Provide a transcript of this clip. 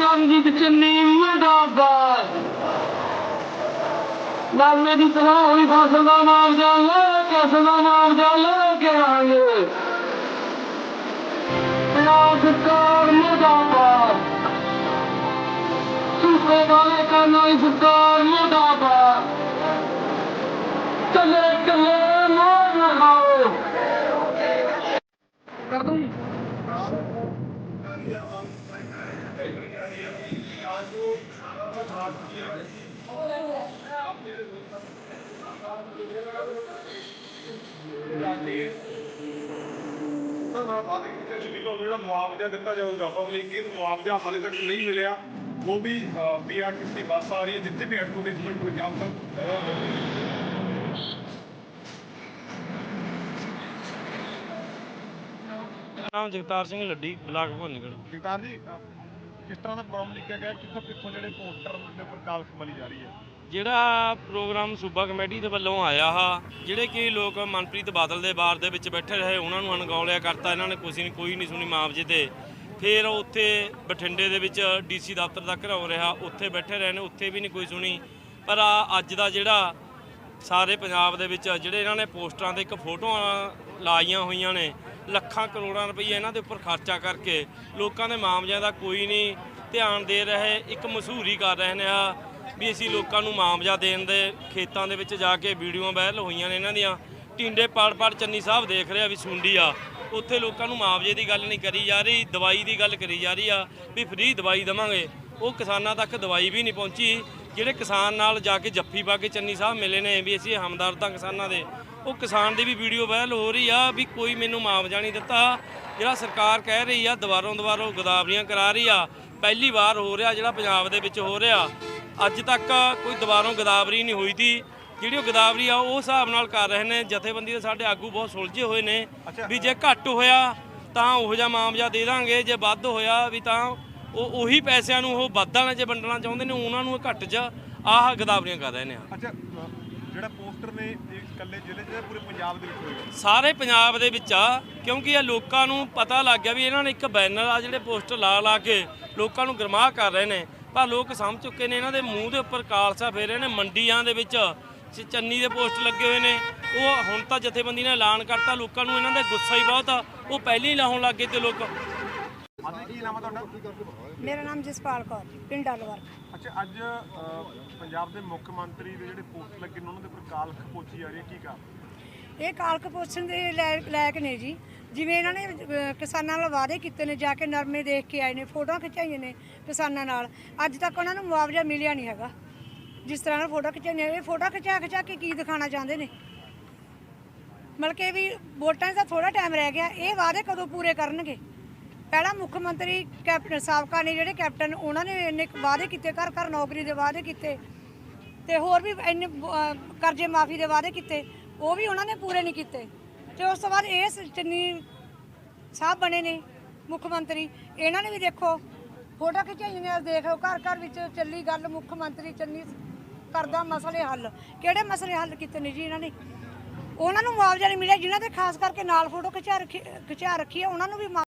ਰਣਜੀਤ ਚੰਨੀ ਮੁਰਦਾਬਾਦ ਲਾਲੇ ਦੀ ਤਬਾਹ ਹੋਈ ਫਸਲ ਦਾ ਮੁਆਵਜ਼ਾ ਲੈ ਕੇ ਫਸਲ ਦਾ ਮੁਆਵਜ਼ਾ ਲੈ ਕੇ ਆਵਾਂਗੇ ਪੰਜਾਬ ਸਰਕਾਰ ਮੁਰਦਾਬਾਦ ਸਰਕਾਰ ਮੁਰਦਾਬਾਦ ਚੱਲੇ ਚੱਲੇ, ਮੋਰ ਲਗਾਓ ਕਰ ਦੂੰ। ਜਿਹੜਾ ਮੁਆਵਜ਼ਾ ਦਿੱਤਾ ਜਾਊਗਾ ਪਬਲਿਕ ਨੂੰ ਮੁਆਵਜ਼ਾ ਹਾਲੇ ਤੱਕ ਨਹੀਂ ਮਿਲਿਆ ਉਹ ਵੀ ਪੀਆਰਟੀਸੀ ਬੱਸ ਆ ਰਹੀ ਹੈ ਜਿੱਥੇ ਵੀ ਐਡਵਰਟਾਈਜ਼ਮੈਂਟ ਪੰਜਾਬ ਤੱਕ ਨਾਮ ਜਗਤਾਰ ਸਿੰਘ ਲੱਡੀ, ਬਲਾਕ ਭੁੰਨਗੜ ਜਗਤਾਰ ਜੀ ਕਿਸ ਤਰ੍ਹਾਂ ਦਾ ਪ੍ਰੋਗਰਾਮ ਲਿਖਿਆ ਗਿਆ, ਕਿੱਥੋਂ ਕਿੱਥੋਂ ਜਿਹੜੇ ਪੋਸਟਰ ਦੇ ਉੱਪਰ ਕਾਲ ਮਲੀ ਜਾ ਰਹੀ ਹੈ? ਜਿਹੜਾ ਪ੍ਰੋਗਰਾਮ ਸੂਬਾ ਕਮੇਟੀ ਦੇ ਵੱਲੋਂ ਆਇਆ ਹਾ, ਜਿਹੜੇ ਕਿ ਲੋਕ ਮਨਪ੍ਰੀਤ ਬਾਦਲ ਦੇ ਬਾਰ ਦੇ ਵਿੱਚ ਬੈਠੇ ਰਹੇ, ਉਹਨਾਂ ਨੂੰ ਅਣਗੌਲਿਆ ਕਰਤਾ, ਇਹਨਾਂ ਨੇ ਕੁਛ ਨਹੀਂ ਕੋਈ ਨਹੀਂ ਸੁਣੀ ਮੁਆਵਜ਼ੇ ਤੇ। ਫਿਰ ਉੱਥੇ ਬਠਿੰਡੇ ਦੇ ਵਿੱਚ ਡੀਸੀ ਦਫ਼ਤਰ ਤੱਕ ਹੋ ਰਿਹਾ, ਉੱਥੇ ਬੈਠੇ ਰਹੇ ਨੇ, ਉੱਥੇ ਵੀ ਨਹੀਂ ਕੋਈ ਸੁਣੀ। ਪਰ ਆ, ਅੱਜ ਦਾ ਜਿਹੜਾ ਸਾਰੇ ਪੰਜਾਬ ਦੇ ਵਿੱਚ, ਜਿਹੜੇ ਇਹਨਾਂ ਨੇ ਪੋਸਟਰਾਂ ਤੇ ਇੱਕ ਫੋਟੋਆਂ ਲਾਈਆਂ ਹੋਈਆਂ ਨੇ ਲੱਖਾਂ ਕਰੋੜਾਂ ਰੁਪਏ ਇਹਨਾਂ ਦੇ ਉੱਪਰ ਖਰਚਾ ਕਰਕੇ ਲੋਕਾਂ ਦੇ ਮਾਮਲਿਆਂ ਦਾ ਕੋਈ ਨਹੀਂ ਧਿਆਨ ਦੇ ਰਹੇ, ਇੱਕ ਮਸ਼ਹੂਰੀ ਕਰ ਰਹੇ ਨੇ ਆ ਵੀ ਅਸੀਂ ਲੋਕਾਂ ਨੂੰ ਮਾਮਜਾ ਦੇਣ ਦੇ ਖੇਤਾਂ ਦੇ ਵਿੱਚ ਜਾ ਕੇ ਵੀਡੀਓ ਵਾਇਰਲ ਹੋਈਆਂ ਨੇ ਇਹਨਾਂ ਦੀਆਂ। ਟਿੰਡੇ ਪਾੜ ਪਾੜ ਚੰਨੀ ਸਾਹਿਬ ਦੇਖ ਰਿਹਾ ਵੀ ਸੁੰਡੀ ਆ। ਉੱਥੇ ਲੋਕਾਂ ਨੂੰ ਮੁਆਵਜ਼ੇ ਦੀ ਗੱਲ ਨਹੀਂ ਕਰੀ ਜਾ ਰਹੀ, ਦਵਾਈ ਦੀ ਗੱਲ ਕਰੀ ਜਾ ਰਹੀ ਆ ਵੀ ਫ੍ਰੀ ਦਵਾਈ ਦਵਾਂਗੇ। ਉਹ ਕਿਸਾਨਾਂ ਤੱਕ ਦਵਾਈ ਵੀ ਨਹੀਂ ਪਹੁੰਚੀ। ਜਿਹੜੇ ਕਿਸਾਨ ਨਾਲ ਜਾ ਕੇ ਜੱਫੀ ਪਾ ਕੇ ਚੰਨੀ ਸਾਹਿਬ ਮਿਲੇ ਨੇ ਵੀ ਅਸੀਂ ਹਮਦਰਦਾਂ ਕਿਸਾਨਾਂ ਦੇ ਉਹ ਕਿਸਾਨ ਦੀ ਵੀ ਵੀਡੀਓ ਵਾਇਰਲ ਹੋ ਰਹੀ ਆ ਵੀ ਕੋਈ ਮੈਨੂੰ ਮੁਆਵਜ਼ਾ ਨਹੀਂ ਦਿੱਤਾ। ਜਿਹੜਾ ਸਰਕਾਰ ਕਹਿ ਰਹੀ ਆ ਦੁਬਾਰੋਂ ਦੁਬਾਰੋਂ ਗਦਾਵਰੀਆਂ ਕਰਾ ਰਹੀ ਆ। ਪਹਿਲੀ ਵਾਰ ਹੋ ਰਿਹਾ ਜਿਹੜਾ ਪੰਜਾਬ ਦੇ ਵਿੱਚ ਹੋ ਰਿਹਾ। ਅੱਜ ਤੱਕ ਕੋਈ ਦੁਬਾਰੋਂ ਗਦਾਵਰੀ ਨਹੀਂ ਹੋਈ ਤੀ ਜਿਹੜੀ ਉਹ ਗਦਾਵਰੀ ਆ ਉਹ ਹਿਸਾਬ ਨਾਲ ਕਰ ਰਹੇ ਨੇ। ਜਥੇਬੰਦੀ ਦੇ ਸਾਡੇ ਆਗੂ ਬਹੁਤ ਸੁਲਝੇ ਹੋਏ ਨੇ ਵੀ ਜੇ ਘੱਟ ਹੋਇਆ ਤਾਂ ਉਹੋ ਜਿਹਾ ਮਾਮਜਾ ਦੇ ਦਾਂਗੇ। ਜੇ ਵੱਧ ਹੋਇਆ ਵੀ ਤਾਂ ਉਹ ਉਹੀ ਪੈਸਿਆਂ ਨੂੰ ਉਹ ਵਾਧਾ ਜੇ ਵੰਡਣਾ ਚਾਹੁੰਦੇ ਨੇ ਉਹਨਾਂ ਨੂੰ ਘੱਟ ਚ ਆਹ ਗਦਾਵਰੀਆਂ ਕਰ ਰਹੇ ਨੇ। ਅੱਛਾ ਜਿਹੜਾ ਪੋਸਟਰ ਨੇ ਇਹ ਇਕੱਲੇ ਜ਼ਿਲ੍ਹੇ 'ਚ ਪੂਰੇ ਪੰਜਾਬ ਦੇ ਵਿੱਚ ਹੋਏਗਾ ਸਾਰੇ ਪੰਜਾਬ ਦੇ ਵਿੱਚ ਆ ਕਿਉਂਕਿ ਇਹ ਲੋਕਾਂ ਨੂੰ ਪਤਾ ਲੱਗ ਗਿਆ ਵੀ ਇਹਨਾਂ ਨੇ ਇੱਕ ਬੈਨਰ ਆ ਜਿਹੜੇ ਪੋਸਟਰ ਲਾ ਲਾ ਕੇ ਲੋਕਾਂ ਨੂੰ ਗਰਮਾਹ ਕਰ ਰਹੇ ਨੇ। ਪਰ ਲੋਕ ਸਮਝ ਚੁੱਕੇ ਨੇ ਇਹਨਾਂ ਦੇ ਮੂੰਹ ਦੇ ਉੱਪਰ ਕਾਲਸਾ ਫੇਰੇ ਨੇ ਮੰਡੀਆਂ ਦੇ ਵਿੱਚ ਚੰਨੀ ਦੇ ਪੋਸਟ ਲੱਗੇ ਹੋਏ ਨੇ। ਉਹ ਹੁਣ ਤਾਂ ਜਥੇਬੰਦੀ ਨੇ ਐਲਾਨ ਕਰਤਾ ਲੋਕਾਂ ਨੂੰ ਇਹਨਾਂ ਦਾ ਗੁੱਸਾ ਹੀ ਬਹੁਤ ਆ। ਉਹ ਪਹਿਲਾਂ ਹੀ ਲਾਉਣ ਲੱਗੇ ਤੇ ਲੋਕ ਹਾਂਜੀ ਕੀ ਨਾਮ ਹੈ ਤੁਹਾਡਾ? ਮੇਰਾ ਨਾਮ ਜਸਪਾਲ ਕੌਰ ਪਿੰਡ ਅਲਵਰ। ਅੱਛਾ ਅੱਜ ਪੰਜਾਬ ਦੇ ਮੁੱਖ ਮੰਤਰੀ ਦੇ ਜਿਹੜੇ ਪੋਸਟ ਲੱਗੇ ਨੇ, ਉਹਨਾਂ ਦੇ ਉੱਪਰ ਕਾਲ ਪੋਚੀ ਜਾ ਰਹੀ ਹੈ। ਕੀ ਕਾਰਨ? ਇਹ ਕਾਲਕ ਪੋਸ਼ਣ ਦੇ ਲੈ- ਲਾਇਕ ਨੇ ਜੀ। ਜਿਵੇਂ ਇਹਨਾਂ ਨੇ ਕਿਸਾਨਾਂ ਨਾਲ ਵਾਅਦੇ ਕੀਤੇ ਨੇ, ਜਾ ਕੇ ਨਰਮੇ ਦੇਖ ਕੇ ਆਏ ਨੇ, ਫੋਟੋਆਂ ਖਿਚਾਈਆਂ ਨੇ ਕਿਸਾਨਾਂ ਨਾਲ। ਅੱਜ ਤੱਕ ਉਹਨਾਂ ਨੂੰ ਮੁਆਵਜ਼ਾ ਮਿਲਿਆ ਨਹੀਂ ਹੈਗਾ। ਜਿਸ ਤਰ੍ਹਾਂ ਨਾਲ ਫੋਟੋ ਖਿਚਾਈਆਂ ਇਹ ਫੋਟੋ ਖਿਚਾ ਖਿਚਾ ਕੇ ਕੀ ਦਿਖਾਣਾ ਚਾਹੁੰਦੇ ਨੇ? ਮਤਲਬ ਕਿ ਵੀ ਵੋਟਾਂ ਦਾ ਥੋੜਾ ਟਾਈਮ ਰਹਿ ਗਿਆ। ਇਹ ਵਾਅਦੇ ਕਦੋਂ ਪੂਰੇ ਕਰਨਗੇ? ਪਹਿਲਾਂ ਮੁੱਖ ਮੰਤਰੀ ਕੈਪਟਨ ਸਾਬਕਾ ਨੇ ਜਿਹੜੇ ਕੈਪਟਨ ਉਹਨਾਂ ਨੇ ਇੰਨੇ ਵਾਅਦੇ ਕੀਤੇ, ਘਰ ਘਰ ਨੌਕਰੀ ਦੇ ਵਾਅਦੇ ਕੀਤੇ ਤੇ ਹੋਰ ਵੀ ਇੰਨੇ ਕਰਜ਼ੇ ਮਾਫੀ ਦੇ ਵਾਅਦੇ ਕੀਤੇ, ਉਹ ਵੀ ਉਹਨਾਂ ਨੇ ਪੂਰੇ ਨਹੀਂ ਕੀਤੇ। ਤੇ ਉਸ ਤੋਂ ਬਾਅਦ ਇਸ ਚੰਨੀ ਸਾਹਿਬ ਬਣੇ ਨੇ ਮੁੱਖ ਮੰਤਰੀ, ਇਹਨਾਂ ਨੇ ਵੀ ਦੇਖੋ, ਫੋਟੋ ਖਿਚਾਈ ਨੇ ਦੇਖੋ ਘਰ ਘਰ ਵਿੱਚ ਚੱਲੀ ਗੱਲ, ਮੁੱਖ ਮੰਤਰੀ ਚੰਨੀ ਕਰਦਾ ਮਸਲੇ ਹੱਲ। ਕਿਹੜੇ ਮਸਲੇ ਹੱਲ ਕੀਤੇ ਨੇ ਜੀ ਇਹਨਾਂ ਨੇ? ਉਹਨਾਂ ਨੂੰ ਮੁਆਵਜ਼ਾ ਨਹੀਂ ਮਿਲਿਆ, ਜਿਨ੍ਹਾਂ ਦੇ ਖਾਸ ਕਰਕੇ ਨਾਲ ਫੋਟੋ ਖਿਚਾ ਰੱਖੀ ਖਿਚਾ ਰੱਖੀ ਹੈ ਉਹਨਾਂ ਨੂੰ ਵੀ ਮੁਆ-